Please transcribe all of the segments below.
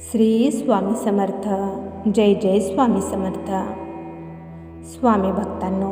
श्री स्वामी समर्थ. जय जय स्वामी समर्थ. स्वामी भक्तांनो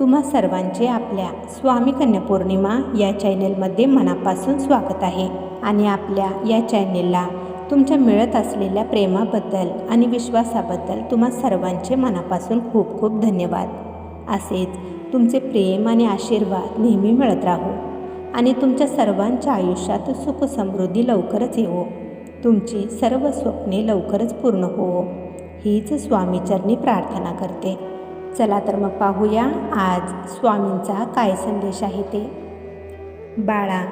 तुम्हा सर्वांचे आपल्या स्वामी कन्या पौर्णिमा या चॅनेलमध्ये मनापासून स्वागत आहे. आणि आपल्या या चॅनेलला तुमच्या मिळत असलेल्या प्रेमाबद्दल आणि विश्वासाबद्दल तुम्हा सर्वांचे मनापासून खूप खूप धन्यवाद. असेच तुमचे प्रेम आणि आशीर्वाद नेहमी मिळत राहो. आणि तुमच्या सर्वांच्या आयुष्यात सुख समृद्धी लवकरच येवो. तुमची सर्व स्वप्ने लवकरच पूर्ण होवो हीच स्वामीचरणी प्रार्थना करते. चला तर मग पाहूया आज स्वामींचा काय संदेश आहे ते. बाळा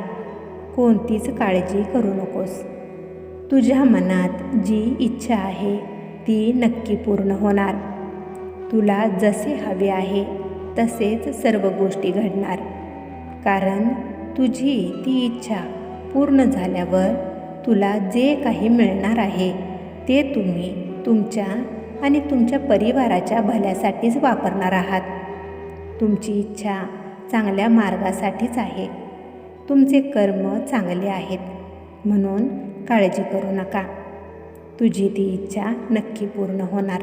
कोणतीच काळजी करू नकोस. तुझ्या मनात जी इच्छा आहे ती नक्की पूर्ण होणार. तुला जसे हवे आहे तसेच सर्व गोष्टी घडणार. कारण तुझी ती इच्छा पूर्ण झाल्यावर तुला जे काही मिळणार आहे ते तुम्ही तुमच्या आणि तुमच्या परिवाराच्या भल्यासाठीच वापरणार आहात. तुमची इच्छा चांगल्या मार्गासाठीच आहे. तुमचे कर्म चांगले आहेत. म्हणून काळजी करू नका. तुझी ती इच्छा नक्की पूर्ण होणार.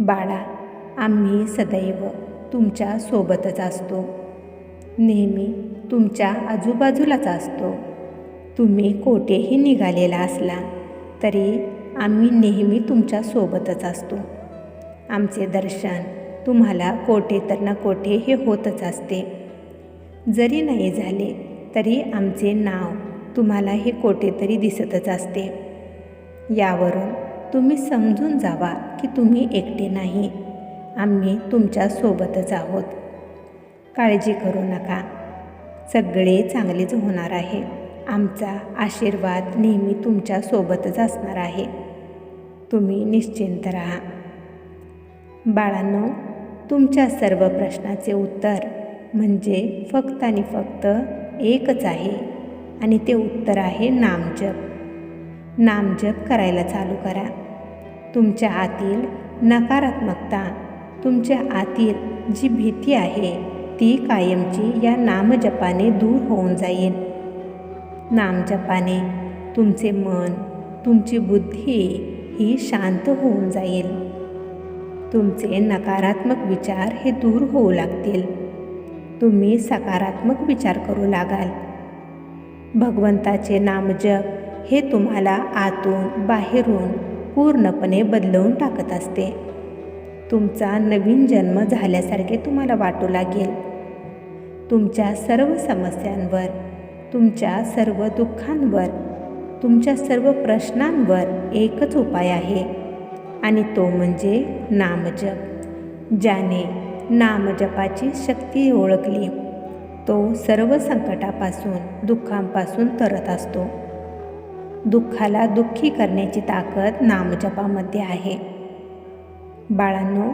बाळा आम्ही सदैव तुमच्या सोबतच असतो. नेहमी तुमच्या आजूबाजूलाच असतो. तुम्ही कोठेही निघालेला असला तरी आम्ही नेहमी तुमच्या सोबतच असतो. आमचे दर्शन तुम्हाला कोठे तर ना कोठे हे होतच असते. जरी नाही झाले तरी आमचे नाव तुम्हाला हे कोठेतरी दिसतच असते. यावरून तुम्ही समजून जावा की तुम्ही एकटे नाही. आम्ही तुमच्यासोबतच आहोत. काळजी करू नका. सगळे चांगलेच होणार आहे. आमचा आशीर्वाद नेहमी तुमच्यासोबतच असणार आहे. तुम्ही निश्चिंत राहा. बाळांनो तुमच्या सर्व प्रश्नाचे उत्तर म्हणजे फक्त आणि फक्त एकच आहे आणि ते उत्तर आहे नामजप. नामजप करायला चालू करा. तुमच्या आतील नकारात्मकता तुमच्या आतील जी भीती आहे ती कायमची या नामजपाने दूर होऊन जाईल. नामजपाने. तुमचे मन तुमची बुद्धी ही शांत होऊन जाईल. तुमचे नकारात्मक विचार हे दूर होऊ लागतील. तुम्ही सकारात्मक विचार करू लागाल. भगवंताचे नामजप हे तुम्हाला आतून बाहेरून पूर्णपणे बदलवून टाकत असते. तुमचा नवीन जन्म झाल्यासारखे तुम्हाला वाटू लागेल. तुमच्या सर्व समस्यांवर तुमच्या सर्व दुःखांवर तुमच्या सर्व प्रश्नांवर एकच उपाय आहे आणि तो म्हणजे नामजप ज्याने नामजपाची शक्ती ओळखली. तो सर्व संकटापासून दुःखांपासून तरत असतो. दुःखाला दुःखी करण्याची ताकद नामजपामध्ये आहे. बाळांनो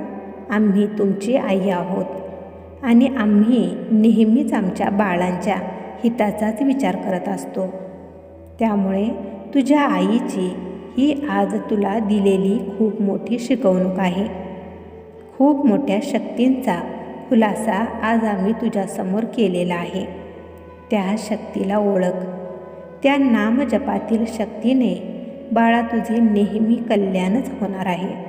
आम्ही तुमची आई आहोत आणि आम्ही नेहमीच आमच्या बाळांच्या हिताचाच विचार करत असतो. त्यामुळे तुझ्या आईची ही आज तुला दिलेली खूप मोठी शिकवणूक आहे. खूप मोठ्या शक्तींचा खुलासा आज आम्ही तुझ्यासमोर केलेला आहे. त्या शक्तीला ओळख. त्या नामजपातील शक्तीने बाळा तुझे नेहमी कल्याणच होणार आहे.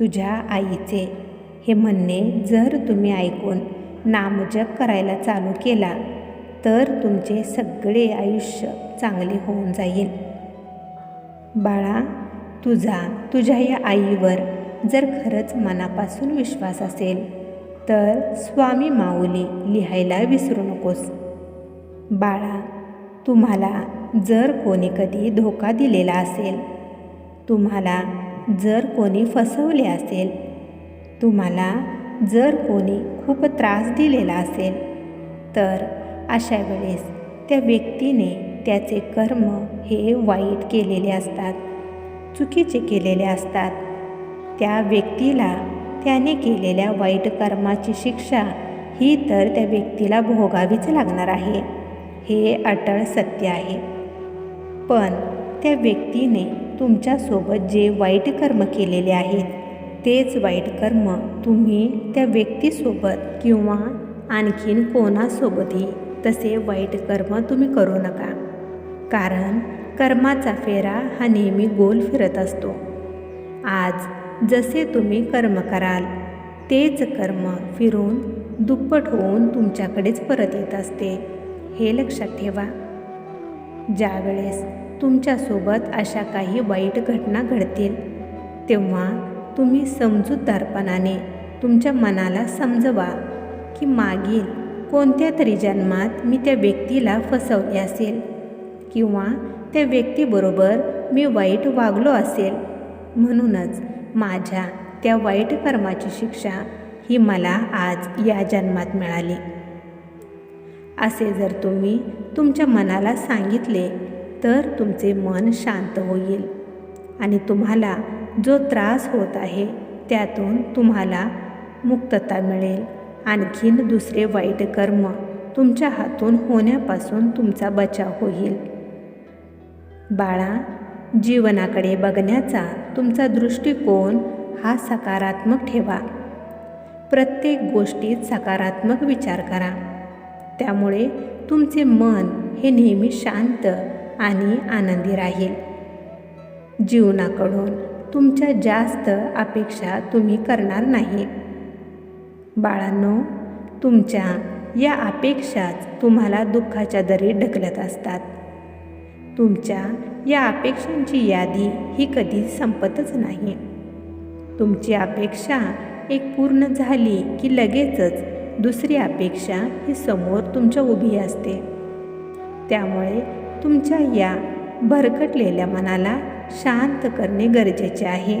तुझ्या आईचे हे म्हणणे जर तुम्ही ऐकून नामजप करायला चालू केला तर तुमचे सगळे आयुष्य चांगले होऊन जाईल. बाळा तुझा तुझ्या या आईवर जर खरंच मनापासून विश्वास असेल तर स्वामी माऊली लिहायला विसरू नकोस. बाळा तुम्हाला जर कोणी कधी धोका दिलेला असेल तुम्हाला जर कोणी फसवले असेल तुम्हाला जर कोणी खूप त्रास दिलेला असेल तर अशा वेळेस त्या व्यक्तीने त्याचे कर्म हे वाईट केलेले असतात चुकीचे केलेले असतात. त्या व्यक्तीला त्याने केलेल्या वाईट कर्माची शिक्षा ही तर त्या व्यक्तीला भोगावीच लागणार आहे हे अटळ सत्य आहे. पण त्या व्यक्तीने तुमच्यासोबत जे वाईट कर्म केलेले आहेत तेच वाईट कर्म तुम्ही त्या व्यक्तीसोबत किंवा आणखीन कोणासोबतही तसे वाईट कर्म तुम्ही करू नका. कारण कर्माचा फेरा हा नेहमी गोल फिरत असतो. आज जसे तुम्ही कर्म कराल तेच कर्म फिरून दुप्पट होऊन तुमच्याकडेच परत येत असते. हे लक्षात ठेवा. ज्यावेळेस तुमच्यासोबत अशा काही वाईट घटना घडतील तेव्हा तुम्ही समजूतदारपणाने तुमच्या मनाला समजवा की मागील कोणत्या तरी जन्मात मी त्या व्यक्तीला फसवले असेल किंवा त्या व्यक्तीबरोबर मी वाईट वागलो असेल. म्हणूनच माझ्या त्या वाईट कर्माची शिक्षा ही मला आज या जन्मात मिळाली. असे जर तुम्ही तुमच्या मनाला सांगितले तर तुमचे मन शांत होईल आणि तुम्हाला जो त्रास होत आहे त्यातून तुम्हाला मुक्तता मिळेल. आणखीन दुसरे वाईट कर्म तुमच्या हातून होण्यापासून तुमचा बचाव होईल. बाळा जीवनाकडे बघण्याचा तुमचा दृष्टिकोन हा सकारात्मक ठेवा. प्रत्येक गोष्टीत सकारात्मक विचार करा. त्यामुळे तुमचे मन हे नेहमी शांत आणि आनंदी राहील. जीवनाकडून तुमच्या जास्त अपेक्षा तुम्ही करणार नाही. बाळांनो तुमच्या या अपेक्षाच तुम्हाला दुःखाच्या दरी ढकलत असतात. तुमच्या या अपेक्षांची यादी ही कधी संपतच नाही. तुमची अपेक्षा एक पूर्ण झाली की लगेचच दुसरी अपेक्षा ही समोर तुमच्या उभी असते. त्यामुळे तुमच्या या भरकटलेल्या मनाला शांत करणे गरजेचे आहे.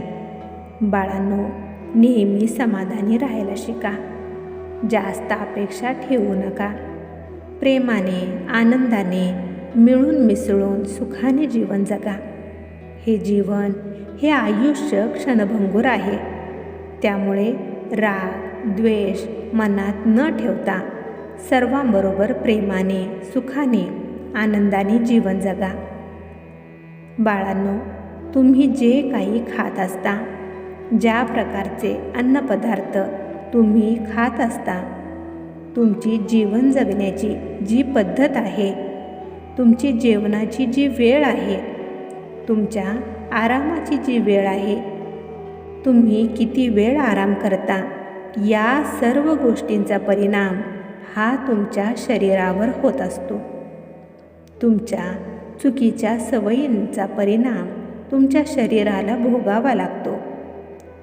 बाळांनो नेहमी समाधानी राहायला शिका. जास्त अपेक्षा ठेवू नका. प्रेमाने आनंदाने मिळून मिसळून सुखाने जीवन जगा. हे जीवन हे आयुष्य क्षणभंगूर आहे. त्यामुळे राग द्वेष मनात न ठेवता सर्वांबरोबर प्रेमाने सुखाने आनंदाने जीवन जगा. बाळांनो तुम्ही जे काही खात असता ज्या प्रकारचे अन्नपदार्थ तुम्ही खात असता तुमची जीवन जगण्याची जी पद्धत आहे तुमची जेवणाची जी वेळ आहे तुमच्या आरामाची जी वेळ आहे तुम्ही किती वेळ आराम करता या सर्व गोष्टींचा परिणाम हा तुमच्या शरीरावर होत असतो. तुमच्या चुकीच्या सवयींचा परिणाम तुमच्या शरीराला भोगावा लागतो.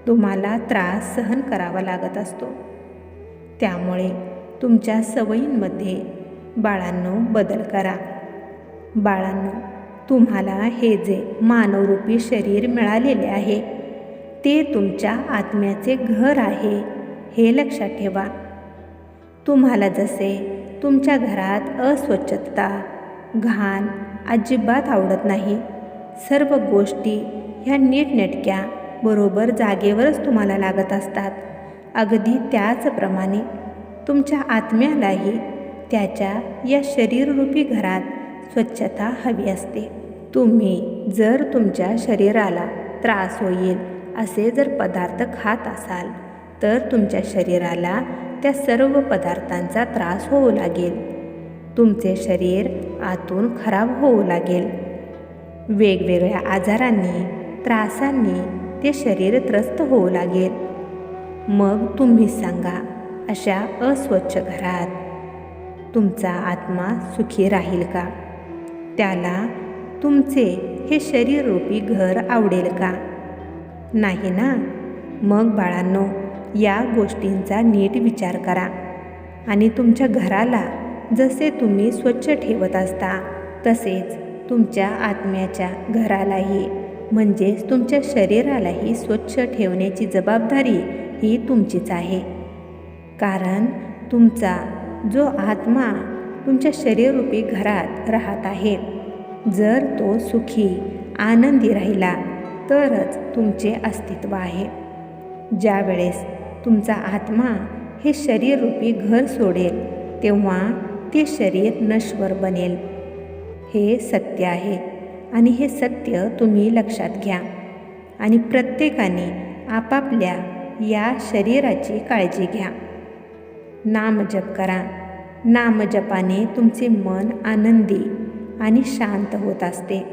तुम्हाला त्रास सहन करावा लागत असतो. त्यामुळे तुमच्या सवयींमध्ये बाळांनो बदल करा. बाळांनो तुम्हाला हे जे मानवरूपी शरीर मिळालेले आहे ते तुमच्या आत्म्याचे घर आहे हे लक्षात ठेवा. तुम्हाला जसे तुमच्या घरात अस्वच्छता घाण अजिबात आवडत नाही सर्व गोष्टी ह्या नीटनेटक्या बरोबर जागेवरच तुम्हाला लागत असतात. अगदी त्याचप्रमाणे तुमच्या आत्म्यालाही त्याच्या या शरीररूपी घरात स्वच्छता हवी असते. तुम्ही जर तुमच्या शरीराला त्रास होईल असे जर पदार्थ खात असाल तर तुमच्या शरीराला त्या सर्व पदार्थांचा त्रास होऊ लागेल. तुमचे शरीर आतून खराब होऊ लागेल. वेगवेगळ्या आजारांनी त्रासांनी ते शरीर त्रस्त होऊ लागेल. मग तुम्ही सांगा अशा अस्वच्छ घरात तुमचा आत्मा सुखी राहील का? त्याला तुमचे हे शरीररूपी घर आवडेल का? नाही ना? मग बाळांनो या गोष्टींचा नीट विचार करा. आणि तुमच्या घराला जसे तुम्ही स्वच्छ ठेवत असता तसेच तुमच्या आत्म्याच्या घरालाही. म्हणजेच तुमच्या शरीरालाही स्वच्छ ठेवण्याची जबाबदारी ही तुमचीच आहे. कारण तुमचा जो आत्मा तुमच्या शरीररूपी घरात राहत आहे जर तो सुखी आनंदी राहिला तरच तुमचे अस्तित्व आहे. ज्या वेळेस तुमचा आत्मा हे शरीररूपी घर सोडेल तेव्हा ते शरीर नश्वर बनेल. हे सत्य आहे. आणि हे सत्य तुम्ही लक्षात घ्या. आणि प्रत्येकाने आपापल्या या शरीराची काळजी घ्या. नामजप करा. नामजपाने तुमचे मन आनंदी आणि शांत होत असते.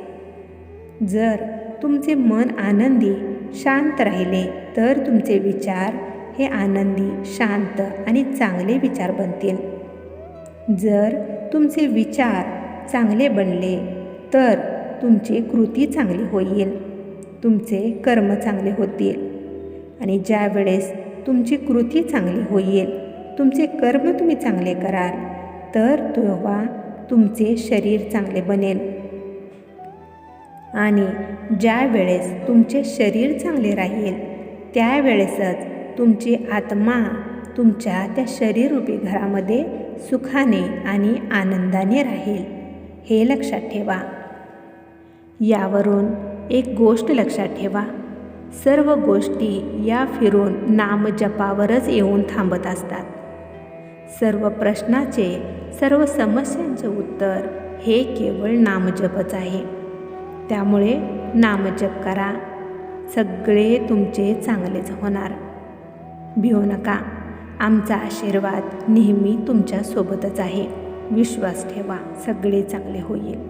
जर तुमचे मन आनंदी शांत राहिले तर तुमचे विचार हे आनंदी शांत आणि चांगले विचार बनतील. जर तुमचे विचार चांगले बनले तर तुमची कृती चांगली होईल. तुमचे कर्म चांगले होतील. आणि ज्या वेळेस तुमची कृती चांगली होईल तुमचे कर्म तुम्ही चांगले कराल तर तेव्हा तुमचे शरीर चांगले बनेल. आणि ज्या वेळेस तुमचे शरीर चांगले राहील त्यावेळेसच तुमची आत्मा तुमच्या त्या शरीररूपी घरामध्ये सुखाने आणि आनंदाने राहील. हे लक्षात ठेवा. यावरून एक गोष्ट लक्षात ठेवा. सर्व गोष्टी या फिरून नामजपावरच येऊन थांबत असतात. सर्व प्रश्नाचे सर्व समस्यांचे उत्तर हे केवळ नामजपच आहे. त्यामुळे नामजप करा. सगळे तुमचे चांगलेच होणार. भिऊ नका. आमचा आशीर्वाद नेहमी तुमच्यासोबतच आहे. विश्वास ठेवा. सगळे चांगले होईल.